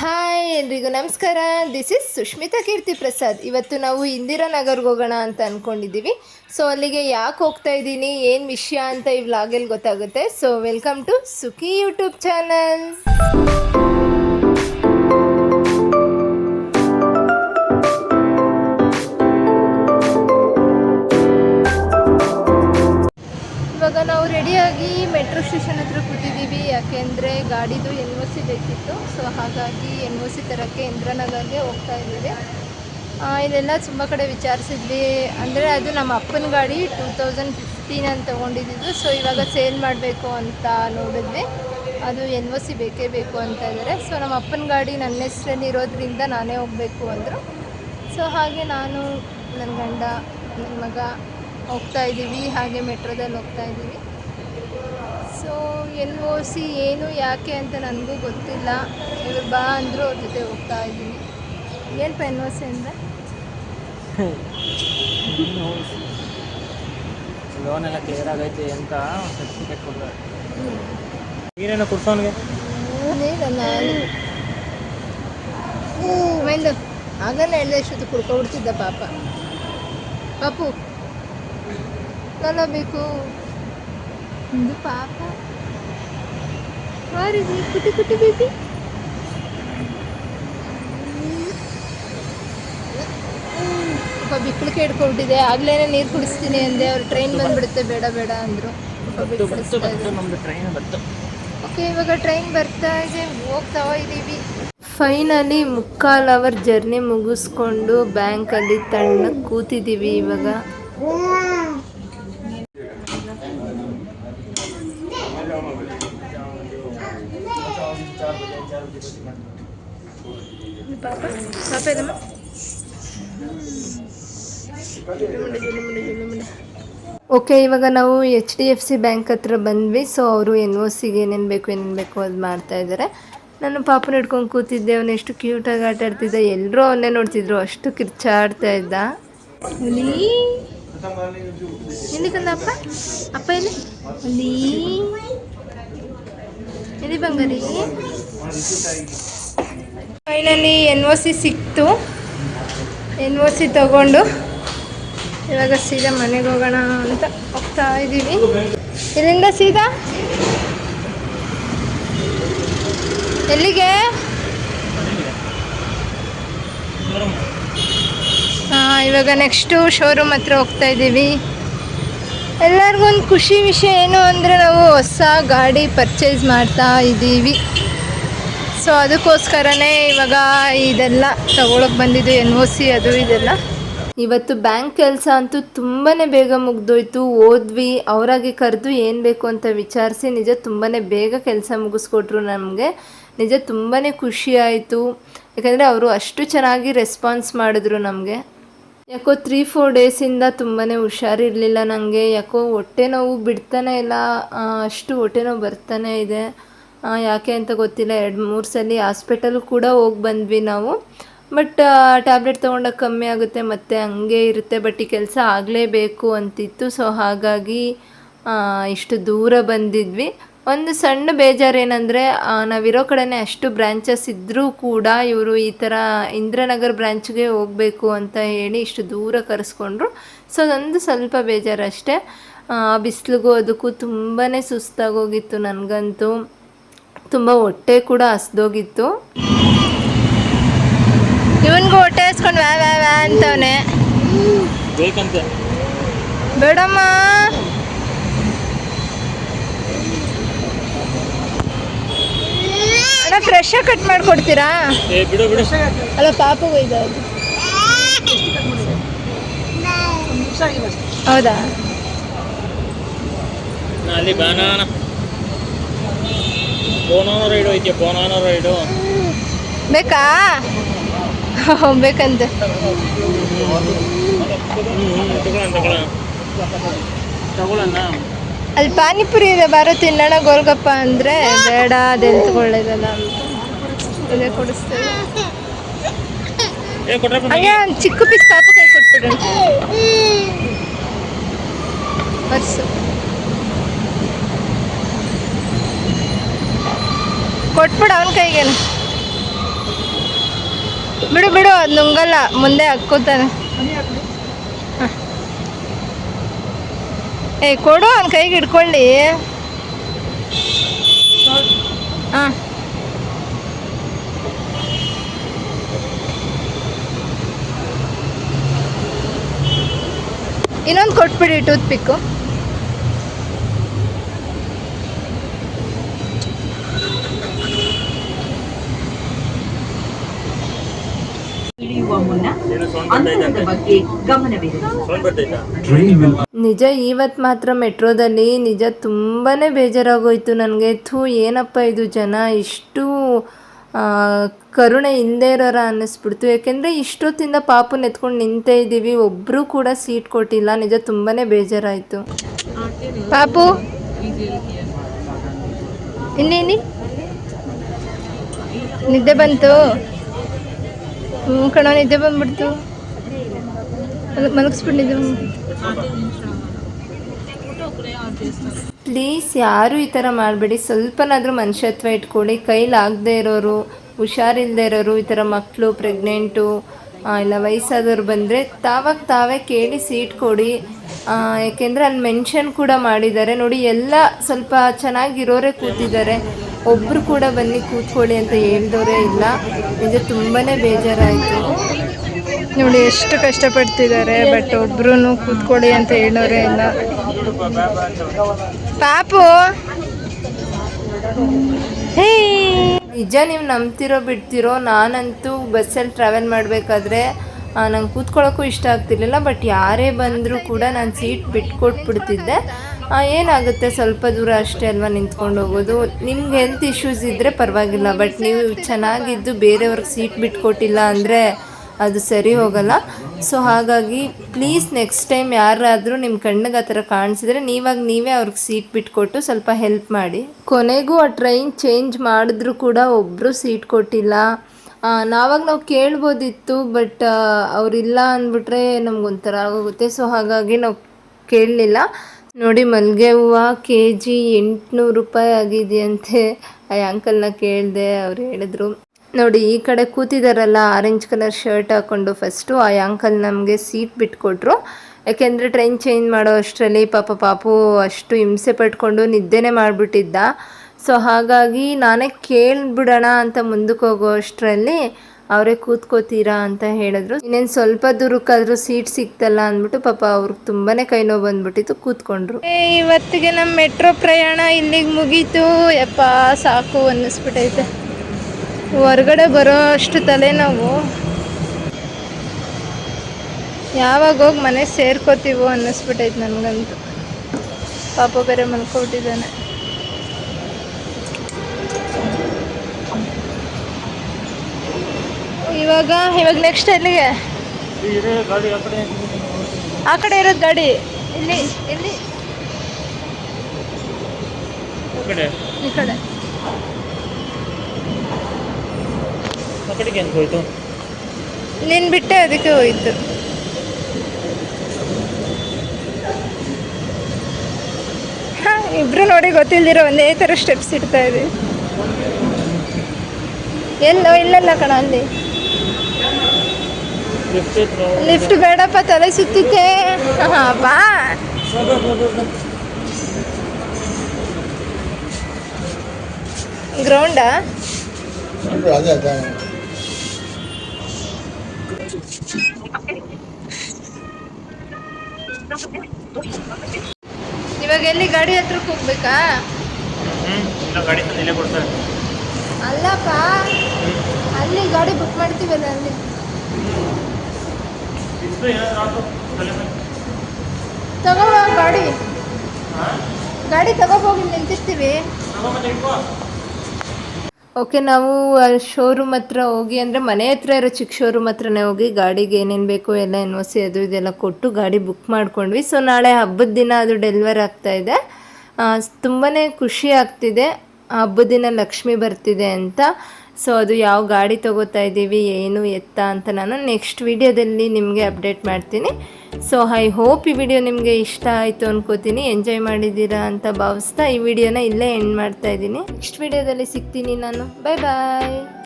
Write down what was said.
Hi ಎಲ್ರಿಗೂ ನಮಸ್ಕಾರ. This is Sushmita Keerthi Prasad. ಇವತ್ತು ನಾವು ಇಂದಿರಾನಗರ್ಗೆ ಹೋಗೋಣ ಅಂತ ಅಂದ್ಕೊಂಡಿದ್ದೀವಿ ಸೊ ಅಲ್ಲಿಗೆ ಯಾಕೆ ಹೋಗ್ತಾ ಇದ್ದೀನಿ, ಏನು ವಿಷಯ ಅಂತ ಈ ವ್ಲಾಗಲ್ಲಿ ಗೊತ್ತಾಗುತ್ತೆ. So welcome to Sukhi YouTube channel ಇವಾಗ ನಾವು ರೆಡಿಯಾಗಿ ಮೆಟ್ರೋ ಸ್ಟೇಷನ್ ಹತ್ರ ಕೂತಿದ್ದೀವಿ, ಯಾಕೆಂದರೆ ಗಾಡಿದು ಎನ್ ಒ ಸಿ ಬೇಕಿತ್ತು. ಸೊ ಹಾಗಾಗಿ ಎನ್ ಒ ಸಿ ತರೋಕ್ಕೆ ಇಂದ್ರನಗರ್ಗೆ ಹೋಗ್ತಾ ಇದ್ದೀವಿ. ಇದೆಲ್ಲ ತುಂಬ ಕಡೆ ವಿಚಾರಿಸಿದ್ವಿ. ಅಂದರೆ ಅದು ನಮ್ಮ ಅಪ್ಪನ ಗಾಡಿ ಟೂ ತೌಸಂಡ್ ಫಿಫ್ಟೀನಲ್ಲಿ ತೊಗೊಂಡಿದ್ದು. ಸೊ ಇವಾಗ ಸೇಲ್ ಮಾಡಬೇಕು ಅಂತ ನೋಡಿದ್ವಿ. ಅದು ಎನ್ ಒ ಸಿ ಬೇಕೇ ಬೇಕು ಅಂತ ಇದ್ದಾರೆ. ಸೊ ನಮ್ಮ ಅಪ್ಪನ ಗಾಡಿ ನನ್ನ ಹೆಸ್ರಲ್ಲಿ ಇರೋದ್ರಿಂದ ನಾನೇ ಹೋಗಬೇಕು ಅಂದರು. ಸೊ ಹಾಗೆ ನಾನು, ನನ್ನ ಗಂಡ, ನನ್ನ ಮಗ ಹೋಗ್ತಾ ಇದ್ದೀವಿ ಹಾಗೆ ಮೆಟ್ರೋದಲ್ಲಿ ಹೋಗ್ತಾ ಇದ್ದೀವಿ. ಸೊ ಎನ್ ಒ ಸಿ ಏನು ಯಾಕೆ ಅಂತ ನನಗೂ ಗೊತ್ತಿಲ್ಲ. ಇವ್ರು ಬಾ ಅಂದರು ಅವ್ರ ಜೊತೆ ಹೋಗ್ತಾ ಇದ್ದೀನಿ ಏನು ಪೆನ್ ಓಸಿ ಸಿ ಅಂದರೆ ಲೋನ್ ಎಲ್ಲ ಕ್ಲಿಯರ್ ಆಗೈತೆ ಅಂತ ಸರ್ಟಿಫಿಕೇಟ್ ಕೊಡ್ತಾರೆ. ನೀರೇನು ಕುಡ್ಸೋನ್ಗೆ ಆಗಲ್ಲ ಎಲ್ಲ ಇಷ್ಟೊತ್ತು ಕುಡ್ಕೊಬಿಡ್ತಿದ್ದ ಪಾಪ. ಪಾಪು. ಎಲ್ಲ ಬೇಕು ಒಂದು ಪಾಪ. ಬಾರಿ ಕುಟಿ ಕುಟಿ ಬೇಬಿ. ಪಾಪ ಬಿಕ್ಕಳಿಕೆ ಕೇಳ್ಕೊಬಿಟ್ಟಿದೆ ಆಗ್ಲೇ ನೀರು ಕುಡಿಸ್ತೀನಿ ಅಂದೆ. ಅವ್ರು ಟ್ರೈನ್ ಬಂದ್ಬಿಡುತ್ತೆ. ಬೇಡ ಬೇಡ ಅಂದರು. ಓಕೆ ಇವಾಗ ಟ್ರೈನ್ ಬರ್ತಾ ಇದೆ. ಹೋಗ್ತಾ ಇದ್ದೀವಿ ಫೈನಲಿ ಮುಕ್ಕಾಲು ಅವರ್ ಜರ್ನಿ ಮುಗಿಸ್ಕೊಂಡು ಬ್ಯಾಂಕಲ್ಲಿ ತಣ್ಣಗೆ ಕೂತಿದ್ದೀವಿ ಇವಾಗ. ಓಕೆ ಇವಾಗ ನಾವು H D F C bank ಹತ್ರ ಬಂದ್ವಿ. ಸೊ ಅವರು ಎನ್ ಓ ಸಿಗೆ ಏನೇನು ಬೇಕು ಏನೇನು ಬೇಕು ಅದು ಮಾಡ್ತಾ ಇದ್ದಾರೆ ನಾನು ಪಾಪನ ಹಿಡ್ಕೊಂಡು ಕೂತಿದ್ದೆ. ಅವನು ಎಷ್ಟು ಕ್ಯೂಟಾಗಿ ಆಟ ಆಡ್ತಿದ್ದ. ಎಲ್ಲರೂ ಅವನ್ನೇ ನೋಡ್ತಿದ್ರು. ಅಷ್ಟು ಕಿರ್ಚಾಡ್ತಾ ಇದ್ದ. ಅಪ್ಪ? ಅಪ್ಪ ಎಲ್ಲಿ? ಬಂಗಾರಿ ಫೈನಲಿ ಎನ್ ಒ ಸಿ ಸಿಕ್ತು. ಎನ್ ಒ ಸಿ ತಗೊಂಡು. ಇವಾಗ ಸೀದಾ ಮನೆಗೆ ಹೋಗೋಣ ಅಂತ ಹೋಗ್ತಾ ಇದ್ದೀವಿ. ಇಲ್ಲಿಂದ ಸೀದಾ? ಎಲ್ಲಿಗೆ? ಹಾಂ, ಇವಾಗ ನೆಕ್ಸ್ಟು ಶೋರೂಮ್ ಹತ್ರ ಹೋಗ್ತಾ ಇದ್ದೀವಿ. ಎಲ್ಲರಿಗೂ ಒಂದು ಖುಷಿ ವಿಷಯ ಏನು ಅಂದರೆ ನಾವು ಹೊಸ ಗಾಡಿ ಪರ್ಚೇಸ್ ಮಾಡ್ತಾ ಇದ್ದೀವಿ. ಸೊ ಅದಕ್ಕೋಸ್ಕರನೇ ಇವಾಗ ಇದೆಲ್ಲ ತಗೊಳಕ್ಕೆ ಬಂದಿದ್ದು ಎನ್ ಒ ಸಿ ಅದು ಇದೆಲ್ಲ. ಇವತ್ತು ಬ್ಯಾಂಕ್ ಕೆಲಸ ಅಂತೂ ತುಂಬಾ ಬೇಗ ಮುಗ್ದೋಯ್ತು. ಓದ್ವಿ, ಅವರಾಗಿ ಕರೆದು ಏನು ಬೇಕು ಅಂತ ವಿಚಾರಿಸಿ ನಿಜ ತುಂಬಾ ಬೇಗ ಕೆಲಸ ಮುಗಿಸ್ಕೊಟ್ರು ನಮಗೆ. ನಿಜ ತುಂಬಾ ಖುಷಿ ಆಯಿತು. ಯಾಕಂದರೆ ಅವರು ಅಷ್ಟು ಚೆನ್ನಾಗಿ ರೆಸ್ಪಾನ್ಸ್ ಮಾಡಿದ್ರು ನಮಗೆ. ಯಾಕೋ ತ್ರೀ ಫೋರ್ ಡೇಸಿಂದ ತುಂಬಾ ಹುಷಾರಿರಲಿಲ್ಲ ನನಗೆ ಯಾಕೋ ಹೊಟ್ಟೆ ನೋವು ಬಿಡ್ತಾನೆ ಇಲ್ಲ. ಅಷ್ಟು ಹೊಟ್ಟೆ ನೋವು ಬರ್ತಾನೆ ಇದೆ. ಯಾಕೆ ಅಂತ ಗೊತ್ತಿಲ್ಲ. ಎರಡು ಮೂರು ಸಲ ಹಾಸ್ಪಿಟಲ್ ಕೂಡ ಹೋಗಿ ಬಂದ್ವಿ ನಾವು. ಬಟ್ ಟ್ಯಾಬ್ಲೆಟ್ ತೊಗೊಂಡಾಗ ಕಮ್ಮಿ ಆಗುತ್ತೆ, ಮತ್ತು ಹಂಗೆ ಇರುತ್ತೆ. ಬಟ್ ಈ ಕೆಲಸ ಆಗಲೇಬೇಕು ಅಂತಿತ್ತು. ಸೊ ಹಾಗಾಗಿ ಇಷ್ಟು ದೂರ ಬಂದಿದ್ವಿ. ಒಂದು ಸಣ್ಣ ಬೇಜಾರೇನೆಂದರೆ ನಾವಿರೋ ಕಡೆನೇ ಅಷ್ಟು ಬ್ರ್ಯಾಂಚಸ್ ಇದ್ದರೂ ಕೂಡ ಇವರು ಈ ಥರ ಇಂದ್ರನಗರ್ ಬ್ರ್ಯಾಂಚ್ಗೆ ಹೋಗಬೇಕು ಅಂತ ಹೇಳಿ ಇಷ್ಟು ದೂರ ಕರೆಸ್ಕೊಂಡ್ರು. ಸೊ ಅದೊಂದು ಸ್ವಲ್ಪ ಬೇಜಾರಷ್ಟೇ. ಬಿಸಿಲಿಗೂ ಅದಕ್ಕೂ ತುಂಬಾ ಸುಸ್ತಾಗೋಗಿತ್ತು ನನಗಂತೂ. ತುಂಬ ಹೊಟ್ಟೆ ಕೂಡ ಹಸ್ದೋಗಿತ್ತು. ಇವನ್ಗೂ ಹೊಟ್ಟೆ ಹಸ್ಕೊಂಡು ವ್ಯಾ ವ್ಯಾ ವ್ಯಾ ಅಂತವನೆ. ಬೇಕಂತ? ಬೇಡಮ್ಮ. ಅಣ್ಣ ಫ್ರೆಶ್ ಆಗಿ ಕಟ್ ಮಾಡ್ಕೊಡ್ತೀರಾ? ಏ ಬಿಡು ಬಿಡು. ಅಲ್ಲ ಪಾಪಗೂ ಇದೆ ಅದು. ಹೌದಾ? ಅಲ್ಲಿ ಬಾನಾನ ಬೋನಾನೋ ರೈಡ್ ಐತೆ ಬೋನಾನೋ ರೈಡು. ಬೇಕಾ? ಬೇಕಂತೆ. ಅಲ್ಲಿ ಪಾನಿಪುರಿ ಇದೆ ಬಾರೋ ತಿನ್ನೋಣ ಗೋಲ್ಗಪ್ಪ ಅಂದರೆ ಬೇಡ ಅದೆಂತ ಒಳ್ಳೇದಲ್ಲ ಅಂತ. ಇದೇ ಕೊಡಿಸ್ತೇವೆ. ಹಂಗೆ ಒಂದು ಚಿಕ್ಕ ಪೀಸ್ ಪಾಪ ಕೈ ಕೊಟ್ಬಿಡೋಣ ಪರ್ಸು ಕೊಟ್ಬಿಡು ಅವನ ಕೈಗೇನು. ಬಿಡು ಬಿಡು ನುಂಗಲ್ಲ, ಮುಂದೆ ಹಾಕ್ಕೋತಾನೆ. ಏ, ಕೊಡು, ಅವ್ನ ಕೈಗೆ ಹಿಡ್ಕೊಳ್ಳಿ. ಹಾಂ. ಇನ್ನೊಂದು ಕೊಟ್ಬಿಡಿ ಟೂತ್ ಪಿಕ್ಕು ಅಂತರದ ಬಗ್ಗೆ ಗಮನವಿರಲಿ ಸೌಂಡ್ ಬರ್ತೈತಾ ನಿಜ ಇವತ್ತು ಮಾತ್ರ ಮೆಟ್ರೋದಲ್ಲಿ ನಿಜ ತುಂಬಾನೇ ಬೇಜಾರಾಗೋಯ್ತು ನನಗೆ. ಥೂ ಏನಪ್ಪ ಇದು ಜನ? ಇಷ್ಟು ಆ, ಕರುಣೆ ಇಲ್ಲದೆ ಇರೋರ ಅನ್ನಿಸ್ಬಿಡ್ತು. ಯಾಕೆಂದರೆ ಇಷ್ಟೊತ್ತಿಂದ ಪಾಪು ಎತ್ಕೊಂಡು ನಿಂತೇ ಇದ್ದೀವಿ. ಒಬ್ಬರು ಕೂಡ ಸೀಟ್ ಕೊಟ್ಟಿಲ್ಲ. ನಿಜ ತುಂಬಾ ಬೇಜಾರಾಯಿತು. ಪಾಪು? ಇನ್ನೇನಿ ಇಲ್ಲಿ. ನಿದ್ದೆ ಬಂತು. ಹ್ಞೂ ಕಣೋ, ನಿದ್ದೆ ಬಂದ್ಬಿಡ್ತು. ಮಲಗ್- ಮಲಗಿಸ್ಬಿಟ್ಟು ನಿದ್ದೆ ಬಂದ್ಬಿಡ್ತು ಪ್ಲೀಸ್ ಯಾರು ಈ ಥರ ಮಾಡಬೇಡಿ. ಸ್ವಲ್ಪನಾದರೂ ಮನುಷ್ಯತ್ವ ಇಟ್ಕೊಳ್ಳಿ. ಕೈಲಾಗದೇ ಇರೋರು ಹುಷಾರಿಲ್ಲದೆ ಇರೋರು, ಈ ಥರ ಮಕ್ಕಳು ಪ್ರೆಗ್ನೆಂಟು ಇಲ್ಲ ವಯಸ್ಸಾದವ್ರು ಬಂದರೆ ತಾವಾಗ ತಾವೇ ಕೇಳಿ ಸೀಟ್ ಕೊಡಿ. ಯಾಕೆಂದರೆ ಅಲ್ಲಿ ಮೆನ್ಷನ್ ಕೂಡ ಮಾಡಿದ್ದಾರೆ. ನೋಡಿ, ಎಲ್ಲ ಸ್ವಲ್ಪ ಚೆನ್ನಾಗಿರೋರೇ ಕೂತಿದ್ದಾರೆ. ಒಬ್ಬರು ಕೂಡ ಬನ್ನಿ ಕೂತ್ಕೊಳ್ಳಿ ಅಂತ ಹೇಳ್ದವರೇ ಇಲ್ಲ. ನಿಜ ತುಂಬಾ ಬೇಜಾರಾಯಿತು. ನೋಡಿ ಎಷ್ಟು ಕಷ್ಟಪಡ್ತಿದ್ದಾರೆ ಬಟ್ ಒಬ್ರು ಕೂತ್ಕೊಳ್ಳಿ ಅಂತ ಹೇಳೋರೇ ಇಲ್ಲ. ಪಾಪು! ಹೇ! ನಿಜ ನೀವು ನಂಬ್ತಿರೋ ಬಿಡ್ತಿರೋ ನಾನಂತೂ ಬಸ್ಸಲ್ಲಿ ಟ್ರಾವೆಲ್ ಮಾಡಬೇಕಾದ್ರೆ ನಂಗೆ ಕೂತ್ಕೊಳ್ಳೋಕ್ಕೂ ಇಷ್ಟ ಆಗ್ತಿರ್ಲಿಲ್ಲ ಬಟ್ ಯಾರೇ ಬಂದರೂ ಕೂಡ ನಾನು ಸೀಟ್ ಬಿಟ್ಕೊಟ್ಬಿಡ್ತಿದ್ದೆ. ಏನಾಗುತ್ತೆ? ಸ್ವಲ್ಪ ದೂರ ಅಷ್ಟೇ ಅಲ್ವಾ ನಿಂತ್ಕೊಂಡು ಹೋಗೋದು? ನಿಮ್ಗೆ ಹೆಲ್ತ್ ಇಶ್ಯೂಸ್ ಇದ್ದರೆ ಪರವಾಗಿಲ್ಲ ಬಟ್ ನೀವು ಚೆನ್ನಾಗಿದ್ದು ಬೇರೆಯವ್ರಿಗೆ ಸೀಟ್ ಬಿಟ್ಕೊಟ್ಟಿಲ್ಲ ಅಂದರೆ ಅದು ಸರಿ ಹೋಗಲ್ಲ. ಸೊ ಹಾಗಾಗಿ ಪ್ಲೀಸ್ ನೆಕ್ಸ್ಟ್ ಟೈಮ್ ಯಾರಾದರೂ ನಿಮ್ಮ ಕಣ್ಣಿಗೆ ಆ ಥರ ಕಾಣಿಸಿದ್ರೆ ನೀವಾಗ ನೀವೇ ಅವ್ರಿಗೆ ಸೀಟ್ ಬಿಟ್ಕೊಟ್ಟು ಸ್ವಲ್ಪ ಹೆಲ್ಪ್ ಮಾಡಿ. ಕೊನೆಗೂ ಆ ಟ್ರೈನ್ ಚೇಂಜ್ ಮಾಡಿದ್ರು ಕೂಡ ಒಬ್ಬರು ಸೀಟ್ ಕೊಟ್ಟಿಲ್ಲ. ನಾವಾಗ ನಾವು ಕೇಳ್ಬೋದಿತ್ತು, ಬಟ್ ಅವರಿಲ್ಲ ಅಂದ್ಬಿಟ್ರೆ ನಮ್ಗೊಂಥರ ಆಗೋಗುತ್ತೆ. ಸೊ ಹಾಗಾಗಿ ನಾವು ಕೇಳಲಿಲ್ಲ. ನೋಡಿ ಮಲ್ಲಿಗೆ ಹೂವು ಕೆ ಜಿ ಎಂಟುನೂರು ರೂಪಾಯಿ ಆಗಿದೆಯಂತೆ ಆ ಅಂಕಲ್ನ ಕೇಳಿದೆ, ಅವ್ರು ಹೇಳಿದ್ರು. ನೋಡಿ, ಈ ಕಡೆ ಕೂತಿದಾರಲ್ಲ ಆರೆಂಜ್ ಕಲರ್ ಶರ್ಟ್ ಹಾಕೊಂಡು ಫಸ್ಟು ಆ ಅಂಕಲ್ ನಮಗೆ ಸೀಟ್ ಬಿಟ್ಕೊಟ್ರು. ಯಾಕೆಂದರೆ ಟ್ರೈನ್ ಚೇಂಜ್ ಮಾಡೋ ಅಷ್ಟರಲ್ಲಿ ಪಾಪ ಪಾಪು ಅಷ್ಟು ಹಿಂಸೆ ಪಟ್ಕೊಂಡು ನಿದ್ದೆನೇ ಮಾಡಿಬಿಟ್ಟಿದ್ದ. ಸೊ ಹಾಗಾಗಿ ನಾನೇ ಕೇಳಿಬಿಡೋಣ ಅಂತ ಮುಂದಕ್ಕೆ ಹೋಗೋ ಅಷ್ಟರಲ್ಲಿ ಅವರೇ ಕೂತ್ಕೋತೀರಾ ಅಂತ ಹೇಳಿದ್ರು. ಇನ್ನೇನು ಸ್ವಲ್ಪ ದೂರಕ್ಕಾದ್ರೂ ಸೀಟ್ ಸಿಕ್ತಲ್ಲ ಅಂದ್ಬಿಟ್ಟು ಪಾಪ ಅವ್ರಿಗೆ ತುಂಬಾ ಕೈ ನೋವು ಬಂದ್ಬಿಟ್ಟಿತ್ತು, ಕೂತ್ಕೊಂಡ್ರು. ಇವತ್ತಿಗೆ ನಮ್ಮ ಮೆಟ್ರೋ ಪ್ರಯಾಣ ಇಲ್ಲಿಗೆ ಮುಗೀತು. ಯಪ್ಪ, ಸಾಕು ಅನ್ನಿಸ್ಬಿಟ್ಟೈತೆ. ಹೊರಗಡೆ ಬರೋ ಅಷ್ಟು ತಲೆನೋವು. ಯಾವಾಗ ಹೋಗಿ ಮನೆ ಸೇರ್ಕೋತೀವೋ ಅನ್ನಿಸ್ಬಿಟ್ಟೈತೆ ನನಗಂತೂ. ಪಾಪ ಬೇರೆ ಮಲ್ಕೊಬಿಟ್ಟಿದ್ದಾನೆ. ಇವಾಗ ಇವಾಗ ನೆಕ್ಸ್ಟ್ ಎಲ್ಲಿಗೆ? ಆ ಕಡೆ ಇರೋದು ಗಾಡಿ. ಇಲ್ಲಿ ಇಲ್ಲಿ. ಈ ಕಡೆ? ನೀನು ಬಿಟ್ಟೆ ಅದಕ್ಕೆ ಹೋಯ್ತು. ಹಾ ಇಬ್ರು ನೋಡಿ ಗೊತ್ತಿಲ್ದಿರೋ ಒಂದೇ ಥರ ಸ್ಟೆಪ್ಸ್ ಇಡ್ತಾ ಇದೆ ಎಲ್ಲೋ ಇಲ್ಲಲ್ಲ ಕಣ ಅಲ್ಲಿ. ಲೆಫ್ಟ್ ಬೇಡಪ್ಪ ತಲೆ ಸುತ್ತಿದ್ದೆ. ಬಾ. ಗ್ರೌಂಡಾ ಇವಾಗ ಎಲ್ಲಿ ಗಾಡಿ ಹತ್ರಕ್ಕೆ ಹೋಗ್ಬೇಕಾ? ಗಾಡಿ ಕೊಡ್ತಾರೆ. ಅಲ್ಲಪ್ಪ ಅಲ್ಲಿ ಗಾಡಿ ಬುಕ್ ಮಾಡ್ತೀವಲ್ಲ ಅಲ್ಲಿ? ಇಷ್ಟು ಏನಾದ್ರು ಆಯ್ತು ತಲೆ ಮೇಲೆ. ತಗೋ ಗಾಡಿ. ಗಾಡಿ ತಗೋಬೋಗಿ ನಿಂತಿರ್ತೀವಿ. ಓಕೆ ನಾವು ಶೋರೂಮ್ ಹತ್ರ ಹೋಗಿ ಅಂದರೆ ಮನೆ ಹತ್ರ ಇರೋ ಚಿಕ್ಕ ಶೋರೂಮ್ ಹತ್ರನೇ ಹೋಗಿ ಗಾಡಿಗೆ ಏನೇನು ಬೇಕು ಎಲ್ಲ ಎನ್ ಒ ಸಿ ಅದು ಇದೆಲ್ಲ ಕೊಟ್ಟು ಗಾಡಿ ಬುಕ್ ಮಾಡ್ಕೊಂಡ್ವಿ. ಸೊ ನಾಳೆ ಹಬ್ಬದ ದಿನ ಅದು ಡೆಲಿವರ್ ಆಗ್ತಾ ಇದೆ. ತುಂಬಾ ಖುಷಿ ಆಗ್ತಿದೆ. ಹಬ್ಬದ ದಿನ ಲಕ್ಷ್ಮಿ ಬರ್ತಿದೆ ಅಂತ. ಸೊ ಅದು ಯಾವ ಗಾಡಿ ತಗೋತಾ ಇದ್ದೀವಿ, ಏನು ಎತ್ತ ಅಂತ ನಾನು ನೆಕ್ಸ್ಟ್ ವಿಡಿಯೋದಲ್ಲಿ ನಿಮಗೆ ಅಪ್ಡೇಟ್ ಮಾಡ್ತೀನಿ. ಸೊ ಐ ಹೋಪ್ ಈ ವಿಡಿಯೋ ನಿಮಗೆ ಇಷ್ಟ ಆಯಿತು ಅನ್ಕೋತೀನಿ. ಎಂಜಾಯ್ ಮಾಡಿದ್ದೀರಾ ಅಂತ ಭಾವಿಸ್ತಾ ಈ ವಿಡಿಯೋನ ಇಲ್ಲೇ ಎಂಡ್ ಮಾಡ್ತಾ ಇದ್ದೀನಿ. ನೆಕ್ಸ್ಟ್ ವಿಡಿಯೋದಲ್ಲಿ ಸಿಗ್ತೀನಿ ನಾನು. ಬಾಯ್ ಬಾಯ್